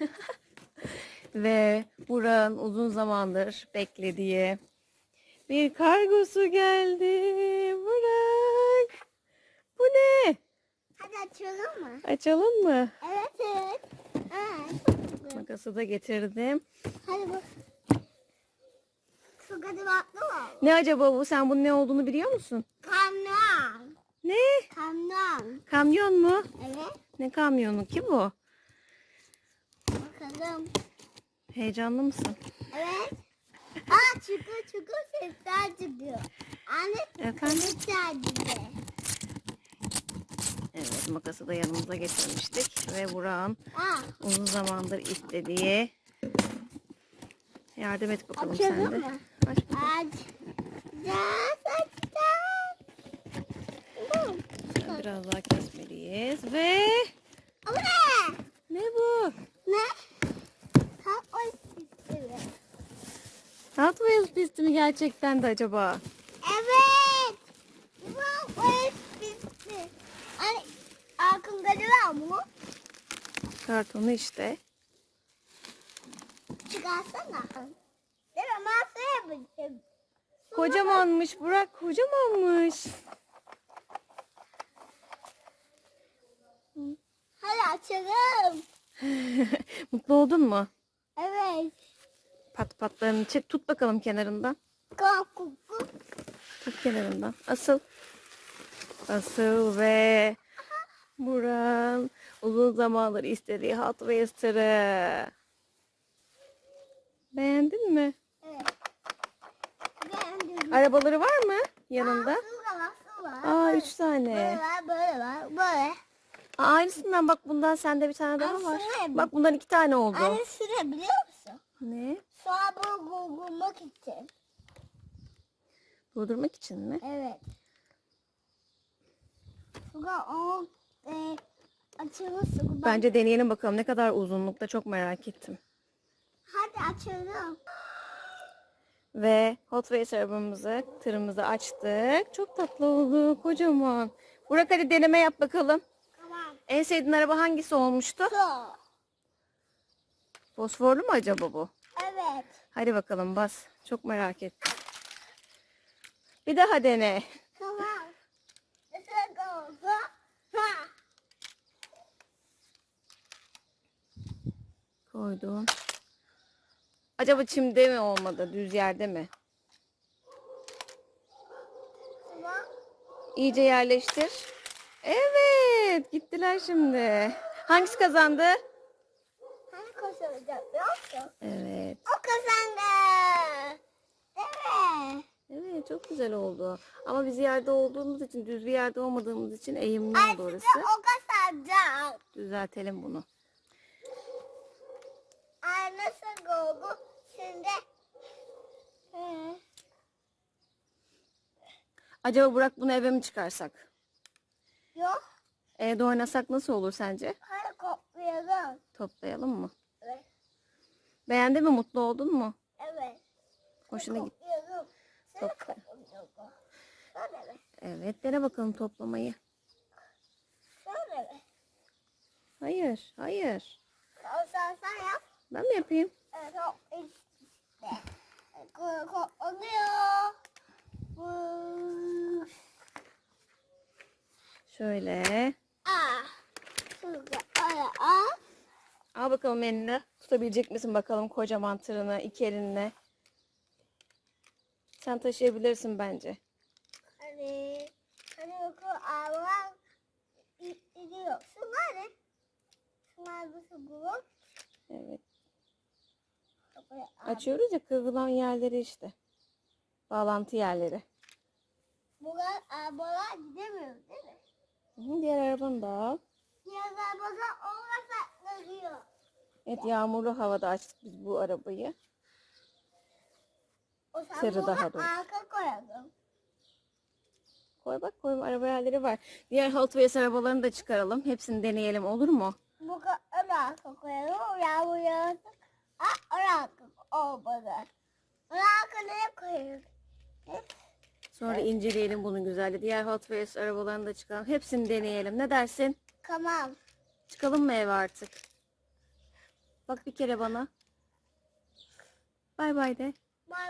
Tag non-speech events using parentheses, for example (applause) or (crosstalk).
(laughs) Ve Burak'ın uzun zamandır beklediği bir kargosu geldi. Burak. Bu ne? Hadi açalım mı? Açalım mı? Evet evet. Güzel. Makası da getirdim. Hadi bak. Çok hadi baklı mı? Ne acaba bu? Sen bunun ne olduğunu biliyor musun? Kamyon. Ne? Kamyon. Kamyon mu? Evet. Ne kamyonu ki bu? Bakalım. Heyecanlı mısın? Evet. Aa çıkıyor çıkıyor sesler çıkıyor. Anne Efendim? sesler gibi. Evet makası da yanımıza getirmiştik. Ve Burak'ın Aa uzun zamandır istediği yardım et bakalım sen açalım de. mı? Aç bakalım. Aç. Biraz. Bu. Biraz daha kesmeliyiz. Ve O ne? ne bu? Ne? Ha o sistemi. Hot Wheels pisti mi gerçekten de acaba? Evet. Bu o sistemi. Hani aklımda var mı? Kartonu işte. Çıkarsana. Değil mi? Masaya yapacağım. Kocamanmış Burak kocamanmış. Hadi açalım. (laughs) Mutlu oldun mu? Evet. Pat patlarını çek tut bakalım kenarından. Tut kenarından. Asıl. Asıl ve Buran uzun zamandır istediği Hot tırı. Beğendin mi? Evet. Beğendim. Arabaları var mı yanında? Aa, su var, su var. Aa üç tane. Böyle var, böyle var, böyle. Aa, aynısından bak bundan sende bir tane daha var. Bak bundan iki tane oldu. Şuraya biliyor musun? Ne? Sonra bulmak için. Durdurmak için mi? Evet. Sonra e. Bence deneyelim bakalım ne kadar uzunlukta çok merak ettim. Hadi açalım. Ve Hot Wheels arabamızı, tırımızı açtık. Çok tatlı oldu, kocaman. Burak hadi deneme yap bakalım. Tamam. En sevdiğin araba hangisi olmuştu? Su. Fosforlu mu acaba bu? Evet. Hadi bakalım bas. Çok merak ettim. Bir daha dene. Tamam. Koydum. Acaba çimde mi olmadı, düz yerde mi? Tamam. İyice yerleştir. Evet, gittiler şimdi. Hangisi kazandı? Koşulacak biliyor musun? Evet. O kazandı. Evet. Evet, çok güzel oldu. Ama biz yerde olduğumuz için, düz bir yerde olmadığımız için eğimli oldu orası. o kazanacak. Düzeltelim bunu. Ay nasıl oldu? Şimdi. Hı. Acaba Burak bunu eve mi çıkarsak? Yok. Evde oynasak nasıl olur sence? Hadi kopyalım. Toplayalım mı? Beğendin mi? Mutlu oldun mu? Evet. Hoşuna gitti. Topla. Evet, dene bakalım toplamayı. Hayır, hayır. Sen sen yap. Ben mi yapayım? Evet. Şöyle. Aa. Şurada. Aa. Aa. Al bakalım eline. Tutabilecek misin bakalım kocaman tırını iki elinle. Sen taşıyabilirsin bence. Hani. Hani bakalım ağlar. Gidiyor. Şunlar ne? Şunlar nasıl bulur? Evet. Açıyoruz ya kıvrılan yerleri işte. Bağlantı yerleri. Buralar arabalar gidemiyor değil mi? Hı, Diğer arabanı da al. Diğer arabalar ona saklanıyor. Evet yağmurlu havada açtık biz bu arabayı. O zaman Sarı daha doğrusu. arka koyalım. Koy bak koy araba yerleri var. Diğer Hot Wheels arabalarını da çıkaralım. Hepsini deneyelim olur mu? Bu kadar arka koyalım. Oraya buraya. Aa, oraya arka olmadı. Oraya arka ne koyalım? Sonra inceleyelim bunun güzelliği. Diğer Hot Wheels arabalarını da çıkaralım. Hepsini deneyelim. Ne dersin? Tamam. Çıkalım mı eve artık? Bak bir kere bana. Bay bay de. Bay